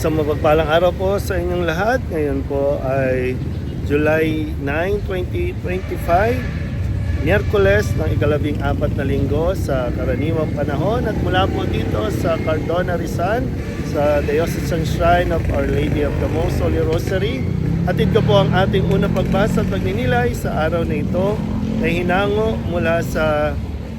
Isang mapagpalang araw po sa inyong lahat. Ngayon po ay July 9, 2025. Miyerkules ng ikalabing apat na linggo sa karaniwang panahon at mula po dito sa Cardona Rizal sa Diocesan Shrine of Our Lady of the Most Holy Rosary. Atid ko po ang ating unang pagbasa at pagninilay sa araw na ito na hinango mula sa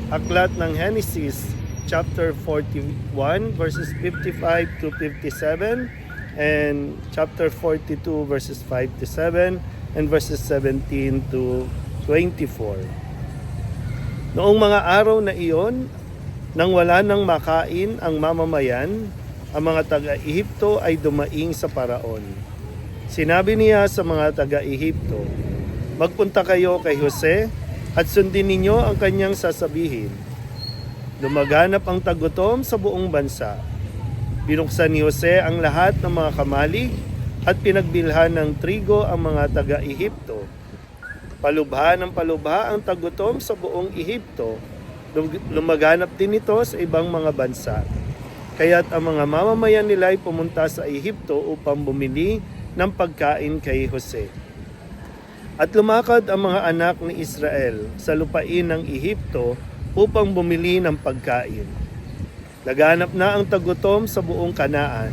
aklat ng Genesis chapter 41 verses 55 to 57 and chapter 42 verses 5 to 7 and verses 17 to 24. Noong mga araw na iyon, nang wala nang makain ang mamamayan, ang mga taga-Ehipto ay dumaing sa paraon. Sinabi niya sa mga taga-Ehipto, Magpunta kayo kay Jose at sundin ninyo ang kanyang sasabihin. Lumaganap ang tagutom sa buong bansa. Binuksan ni Jose ang lahat ng mga kamalig at pinagbilhan ng trigo ang mga taga-Ehipto. Palubha ng palubha ang tagutom sa buong Ehipto. Lum- Lumaganap din ito sa ibang mga bansa. Kaya't ang mga mamamayan nila ay pumunta sa Ehipto upang bumili ng pagkain kay Jose. At lumakad ang mga anak ni Israel sa lupain ng Ehipto upang bumili ng pagkain. Laganap na ang tagutom sa buong Kanaan.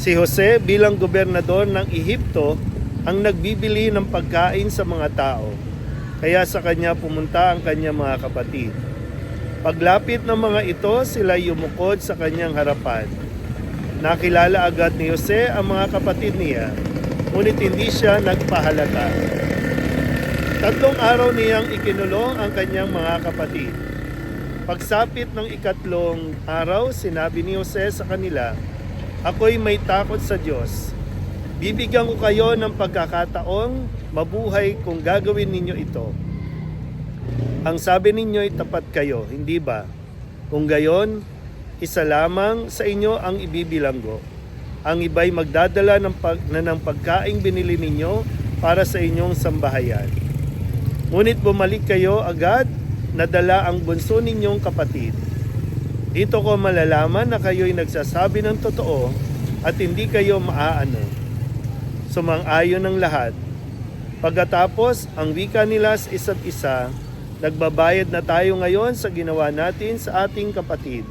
Si Jose bilang gobernador ng Ehipto ang nagbibili ng pagkain sa mga tao. Kaya sa kanya pumunta ang kanyang mga kapatid. Paglapit ng mga ito, sila yumukod sa kanyang harapan. Nakilala agad ni Jose ang mga kapatid niya, ngunit hindi siya nagpahalata. Tatlong araw niyang ikinulong ang kanyang mga kapatid. Pagsapit ng ikatlong araw, sinabi ni Jose sa kanila, Ako'y may takot sa Diyos. Bibigyan ko kayo ng pagkakataong mabuhay kung gagawin ninyo ito. Ang sabi ninyo ay tapat kayo, hindi ba? Kung gayon, isa lamang sa inyo ang ibibilanggo. Ang iba'y magdadala ng, pag, na ng pagkaing binili ninyo para sa inyong sambahayan. Ngunit bumalik kayo agad na dala ang bunso ninyong kapatid. Dito ko malalaman na kayo'y nagsasabi ng totoo at hindi kayo maaano. Sumang-ayon ng lahat. Pagkatapos, ang wika nila sa isa't isa, nagbabayad na tayo ngayon sa ginawa natin sa ating kapatid.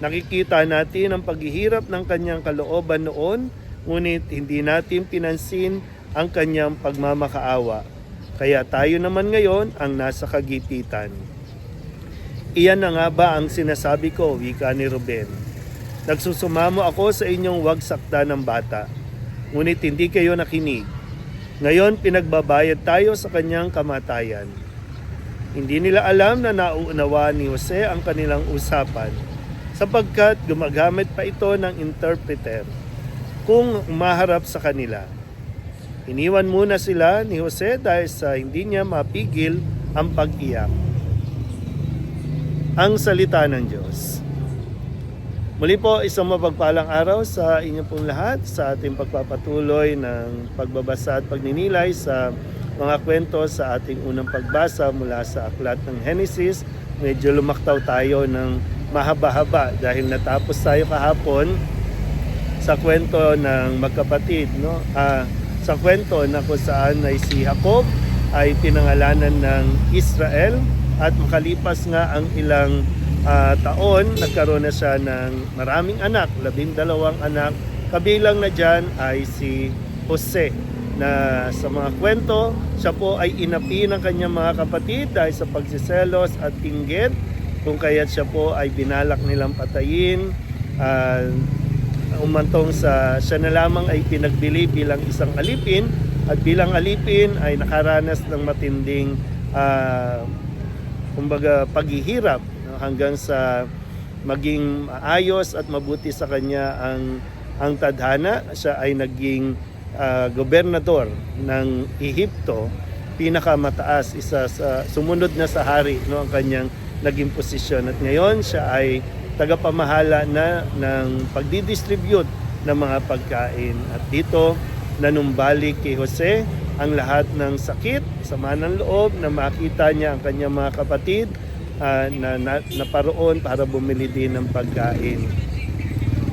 Nakikita natin ang paghihirap ng kanyang kalooban noon, ngunit hindi natin pinansin ang kanyang pagmamakaawa. Kaya tayo naman ngayon ang nasa kagipitan. Iyan na nga ba ang sinasabi ko, wika ni Ruben. Nagsusumamo ako sa inyong wag sakta ng bata, ngunit hindi kayo nakinig. Ngayon pinagbabayad tayo sa kanyang kamatayan. Hindi nila alam na nauunawa ni Jose ang kanilang usapan sapagkat gumagamit pa ito ng interpreter kung maharap sa kanila. Iniwan muna sila ni Jose dahil sa hindi niya mapigil ang pag-iyak. Ang salita ng Diyos. Muli po, isang mapagpalang araw sa inyo pong lahat sa ating pagpapatuloy ng pagbabasa at pagninilay sa mga kwento sa ating unang pagbasa mula sa aklat ng Genesis. Medyo lumaktaw tayo ng mahaba-haba dahil natapos tayo kahapon sa kwento ng magkapatid. No? Ah, sa kwento na kung saan ay si Jacob ay pinangalanan ng Israel at makalipas nga ang ilang ah, taon, nagkaroon na siya ng maraming anak, labindalawang anak. Kabilang na dyan ay si Jose na sa mga kwento, siya po ay inapi ng kanyang mga kapatid dahil sa pagsiselos at inggit kung kaya't siya po ay binalak nilang patayin ah, umantong sa siya na lamang ay pinagbili bilang isang alipin at bilang alipin ay nakaranas ng matinding ah, kumbaga paghihirap no, hanggang sa maging ayos at mabuti sa kanya ang ang tadhana. Siya ay naging ah, gobernador ng Ehipto pinakamataas isa sa sumunod na sa hari no ang kanyang naging posisyon. At ngayon siya ay tagapamahala na ng pagdidistribute ng mga pagkain. At dito, nanumbalik kay Jose ang lahat ng sakit, sama ng loob na makita niya ang kanyang mga kapatid ah, na, na naparoon para bumili din ng pagkain.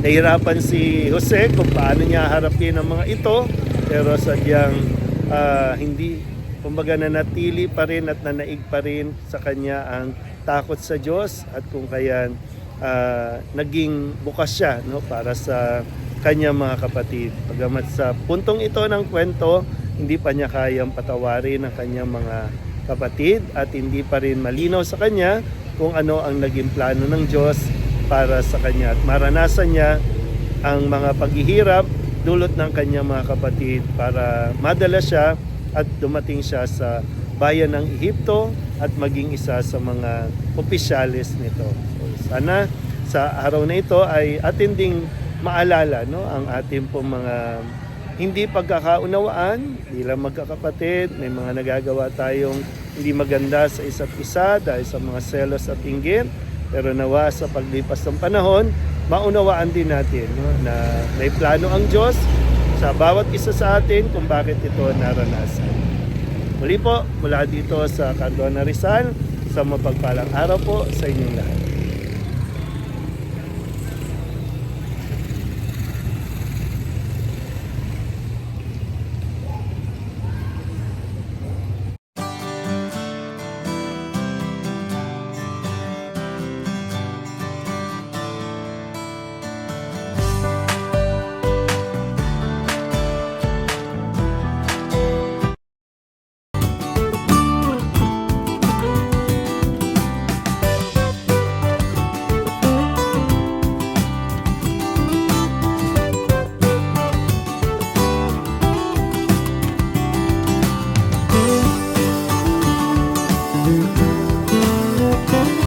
nahirapan si Jose kung paano niya harapin ang mga ito pero sadyang ah, hindi kumbaga nanatili pa rin at nanaig pa rin sa kanya ang takot sa Diyos at kung kaya ah, naging bukas siya no para sa kanya mga kapatid. Pagamat sa puntong ito ng kwento, hindi pa niya kayang patawarin ang kanyang mga kapatid at hindi pa rin malinaw sa kanya kung ano ang naging plano ng Diyos para sa kanya at maranasan niya ang mga paghihirap dulot ng kanyang mga kapatid para madala siya at dumating siya sa bayan ng Ehipto at maging isa sa mga opisyalis nito. Sana sa araw na ito ay atin ding maalala no ang ating pong mga hindi pagkakaunawaan bilang magkakapatid, may mga nagagawa tayong hindi maganda sa isa't isa dahil sa mga selos at inggit. Pero nawa sa paglipas ng panahon, maunawaan din natin no, na may plano ang Diyos sa bawat isa sa atin kung bakit ito naranasan. Muli po, mula dito sa Cardona Rizal, sa mapagpalang araw po sa inyong lahat.